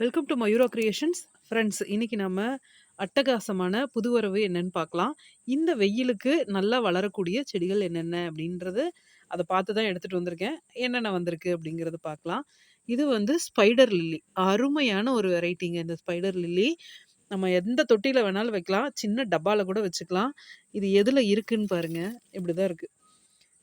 Welcome to Mayura creations friends இன்னைக்கு நம்ம அட்டகாசமான புதுவரவு என்னன்னு பார்க்கலாம். இந்த வெயிலுக்கு நல்லா வளரக்கூடிய செடிகள் என்னென்ன அப்படின்றது அதை பார்த்து தான் எடுத்துகிட்டு வந்திருக்கேன். என்னென்ன வந்திருக்கு அப்படிங்கிறது பார்க்கலாம். இது வந்து ஸ்பைடர் லில்லி அருமையான ஒரு வெரைட்டிங்க இந்த ஸ்பைடர் லில்லி நம்ம எந்த தொட்டியில் வேணாலும் வைக்கலாம். சின்ன டப்பாவில் கூட வச்சுக்கலாம். இது எதில் இருக்குன்னு பாருங்கள் இப்படி தான் இருக்குது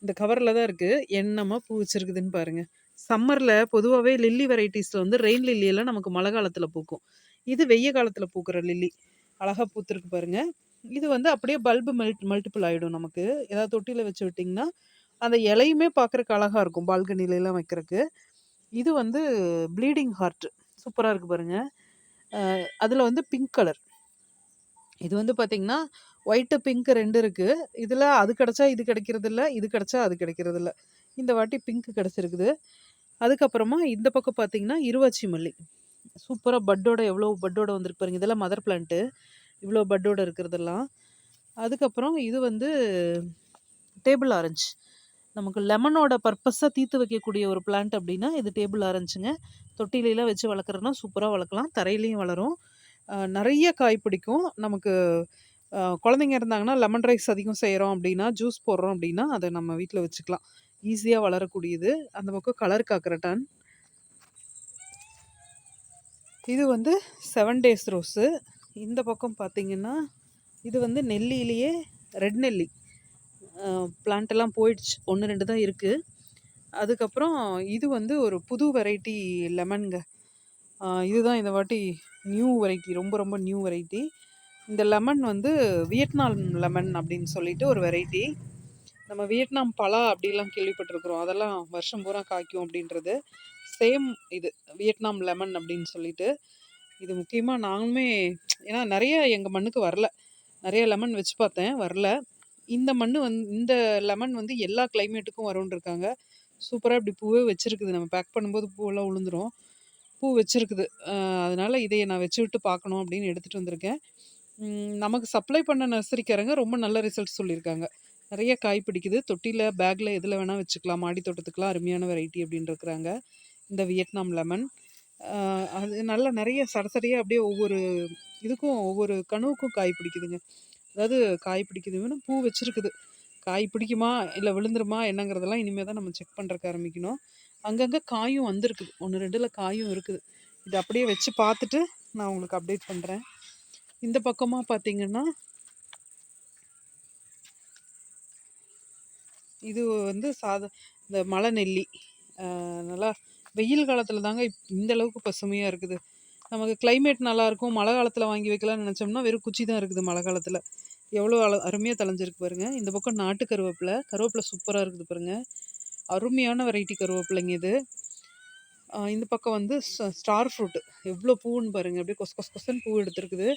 இந்த கவரில் தான் இருக்குது என்னமா பூ வச்சிருக்குதுன்னு பாருங்கள் சம்மரில் பொதுவாகவே லில்லி வெரைட்டிஸில் வந்து ரெயின் லில்லியெல்லாம் நமக்கு மழை காலத்தில் பூக்கும். இது வெய்ய காலத்தில் பூக்கிற லில்லி. அழகாக பூத்துருக்கு பாருங்க. இது வந்து அப்படியே பல்பு மெல்ட் மல்டிபிள் ஆகிடும் நமக்கு. ஏதாவது தொட்டியில் வச்சு விட்டிங்கன்னா அந்த இலையுமே பார்க்குறக்கு அழகாக இருக்கும் பால்கனிலலாம் வைக்கிறதுக்கு. இது வந்து ப்ளீடிங் ஹார்ட். சூப்பராக இருக்குது பாருங்கள் அதில் வந்து பிங்க் கலர். இது வந்து பார்த்திங்கன்னா ஒயிட்டு பிங்க் ரெண்டு இருக்குது இதில் அது கிடச்சா இது கிடைக்கிறதில்ல இது கிடச்சா அது கிடைக்கிறதில்ல. இந்த வாட்டி பிங்க் கிடச்சிருக்குது. அதுக்கப்புறமா இந்த பக்கம் பார்த்தீங்கன்னா இருவாச்சி மல்லி சூப்பராக பட்டோட எவ்வளோ பட்டோட வந்திருக்கு பாருங்க. இதெல்லாம் மதர் பிளான்ட்டு இவ்வளோ பட்டோட இருக்கிறதெல்லாம். அதுக்கப்புறம் இது வந்து டேபிள் ஆரஞ்சு. நமக்கு லெமனோட பர்பஸாக தீர்த்து வைக்கக்கூடிய ஒரு பிளான்ட் அப்படின்னா இது டேபிள் ஆரஞ்சுங்க. தொட்டிலையெல்லாம் வச்சு வளர்க்குறோன்னா சூப்பராக வளர்க்கலாம். தரையிலையும் வளரும். நிறைய காய் பிடிக்கும். நமக்கு குழந்தைங்க இருந்தாங்கன்னா லெமன் ரைஸ் அதிகம் செய்கிறோம் அப்படின்னா ஜூஸ் போடுறோம் அப்படின்னா அதை நம்ம வீட்டில் வச்சுக்கலாம். ஈஸியாக வளரக்கூடியது. அந்த பக்கம் கலர் காக்கரட்டான் இது வந்து செவன் டேஸ் ரோஸு. இந்த பக்கம் பார்த்தீங்கன்னா இது வந்து நெல்லியிலேயே ரெட் நெல்லி. பிளான்ட்டெல்லாம் போயிடுச்சு. ஒன்று ரெண்டு தான் இருக்குது அதுக்கப்புறம் இது வந்து ஒரு புது வெரைட்டி லெமனுங்க இதுதான் இந்த வாட்டி நியூ வெரைட்டி ரொம்ப ரொம்ப நியூ வெரைட்டி இந்த லெமன் வந்து வியட்நாம் லெமன் அப்படின்னு சொல்லிட்டு ஒரு வெரைட்டி. நம்ம வியட்நாம் பலா அப்படிலாம் கேள்விப்பட்டிருக்கிறோம். அதெல்லாம் வருஷம் பூரா காய்க்கும் அப்படின்றது. சேம் இது வியட்நாம் லெமன் அப்படின்னு சொல்லிட்டு. இது முக்கியமாக நாங்களுமே ஏன்னா நிறைய எங்கள் மண்ணுக்கு வரல. நிறைய லெமன் வச்சு பார்த்தேன் வரல. இந்த மண் வந்து இந்த லெமன் வந்து எல்லா கிளைமேட்டுக்கும் வரும்னு இருக்காங்க. சூப்பராக இப்படி பூவே வச்சுருக்குது. நம்ம பேக் பண்ணும்போது பூவெல்லாம் உளுந்துரும். பூ வச்சுருக்குது. அதனால் இதை நான் வச்சு விட்டு பார்க்கணும் அப்படின்னு எடுத்துகிட்டு வந்திருக்கேன். நமக்கு சப்ளை பண்ண நர்சரிக்காரங்க ரொம்ப நல்ல ரிசல்ட் சொல்லியிருக்காங்க. நிறைய காய் பிடிக்குது. தொட்டியில் பேக்கில் எதில் வேணால் வச்சுக்கலாம். மாடி தோட்டத்துக்குலாம் அருமையான வெரைட்டி அப்படின்னு இருக்கிறாங்க. இந்த வியட்நாம் லெமன். அது நல்லா நிறைய சரசரியாக அப்படியே ஒவ்வொரு இதுக்கும் ஒவ்வொரு கனவுக்கும் காய் பிடிக்குதுங்க. அதாவது காய் பிடிக்குதுன்னு பூ வச்சுருக்குது. காய் பிடிக்குமா? இல்லை விழுந்துருமா? என்னங்கிறதெல்லாம் இனிமேல் தான் நம்ம செக் பண்ணுறக்கு ஆரம்பிக்கணும். அங்கங்கே காயும் வந்திருக்குது. ஒன்று ரெண்டில் காயும் இருக்குது. இது அப்படியே வச்சு பார்த்துட்டு நான் உங்களுக்கு அப்டேட் பண்ணுறேன் இந்த பக்கமாக பார்த்தீங்கன்னா இது வந்து சாதா இந்த மலை நெல்லி நல்லா வெயில் காலத்தில் தாங்க இந்த அளவுக்கு பசுமையாக இருக்குது. நமக்கு கிளைமேட் நல்லா இருக்கும். மழை காலத்தில் வாங்கி வைக்கலாம்னு நினச்சோம்னா வெறும் குச்சி தான் இருக்குது மழை காலத்தில். எவ்வளோ அழ அருமையாக தலைஞ்சிருக்கு பாருங்க. இந்த பக்கம் நாட்டு கருவேப்பிலை. கருவேப்பிலை சூப்பராக இருக்குது பாருங்க. அருமையான வெரைட்டி கருவேப்பிலைங்க இது. இந்த பக்கம் வந்து ஸ்டார் ஃப்ரூட்டு எவ்வளோ பூன்னு பாருங்க. அப்படியே கொஸ் கொஸ் கொஸ்ன்னு பூ எடுத்துருக்குது.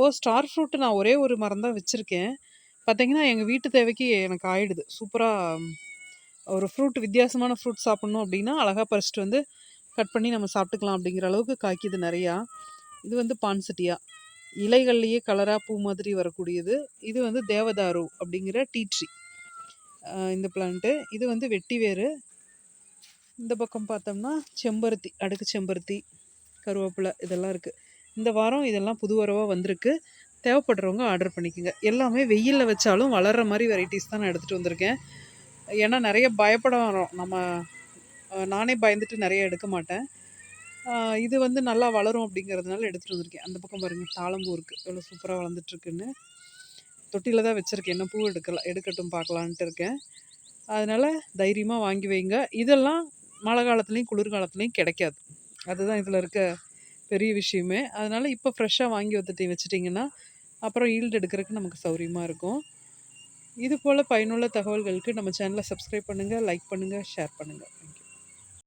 இப்போது ஸ்டார் ஃப்ரூட்டு நான் ஒரே ஒரு மரம் தான் வச்சுருக்கேன். பார்த்தீங்கன்னா எங்கள் வீட்டு தேவைக்கு எனக்கு ஆயிடுது. சூப்பராக ஒரு ஃப்ரூட் வித்தியாசமான ஃப்ரூட் சாப்பிட்ணும் அப்படின்னா அழகாக பறிச்சிட்டு வந்து கட் பண்ணி நம்ம சாப்பிட்டுக்கலாம் அப்படிங்கிற அளவுக்கு காய்க்குது நிறையா. இது வந்து பான்சட்டியா இலைகள்லேயே கலராக பூ மாதிரி வரக்கூடியது. இது வந்து தேவதாரு அப்படிங்கிற டீ ட்ரீ இந்த பிளான்ட்டு இது வந்து வெட்டி வேறு இந்த பக்கம் பார்த்தோம்னா செம்பருத்தி அடுக்கு செம்பருத்தி கருவேப்பிலை இதெல்லாம் இருக்குது இந்த வாரம் இதெல்லாம் புது வரவாக வந்திருக்கு. தேவைப்படுறவங்க ஆர்டர் பண்ணிக்கோங்க. எல்லாமே வெயிலில் வச்சாலும் வளர்கிற மாதிரி வெரைட்டிஸ் தான் நான் எடுத்துகிட்டு வந்திருக்கேன். ஏன்னா நிறைய பயப்பட வரோம். நம்ம நானே பயந்துட்டு நிறைய எடுக்க மாட்டேன். இது வந்து நல்லா வளரும் அப்படிங்கிறதுனால எடுத்துகிட்டு வந்திருக்கேன். அந்த பக்கம் பாருங்கள் தாளம்பூ இருக்குது எவ்வளோ சூப்பராக வளர்ந்துட்டுருக்குன்னு தொட்டியில் தான் வச்சுருக்கேன். என்ன பூ எடுக்கலாம் எடுக்கட்டும் பார்க்கலான்ட்டு இருக்கேன். அதனால் தைரியமாக வாங்கி வைங்க. இதெல்லாம் மழை காலத்துலேயும் குளிர்காலத்துலேயும் கிடைக்காது. அதுதான் இதில் இருக்க பெரிய விஷயமே. அதனால் இப்போ ஃப்ரெஷ்ஷாக வாங்கி வந்துட்டு வச்சிட்டிங்கன்னா அப்புறம் ஈல்டு எடுக்கிறதுக்கு நமக்கு சௌரியமாக இருக்கும். இது போல் பயனுள்ள தகவல்களுக்கு நம்ம சேனலை சப்ஸ்கிரைப் பண்ணுங்கள் லைக் பண்ணுங்கள் ஷேர் பண்ணுங்கள்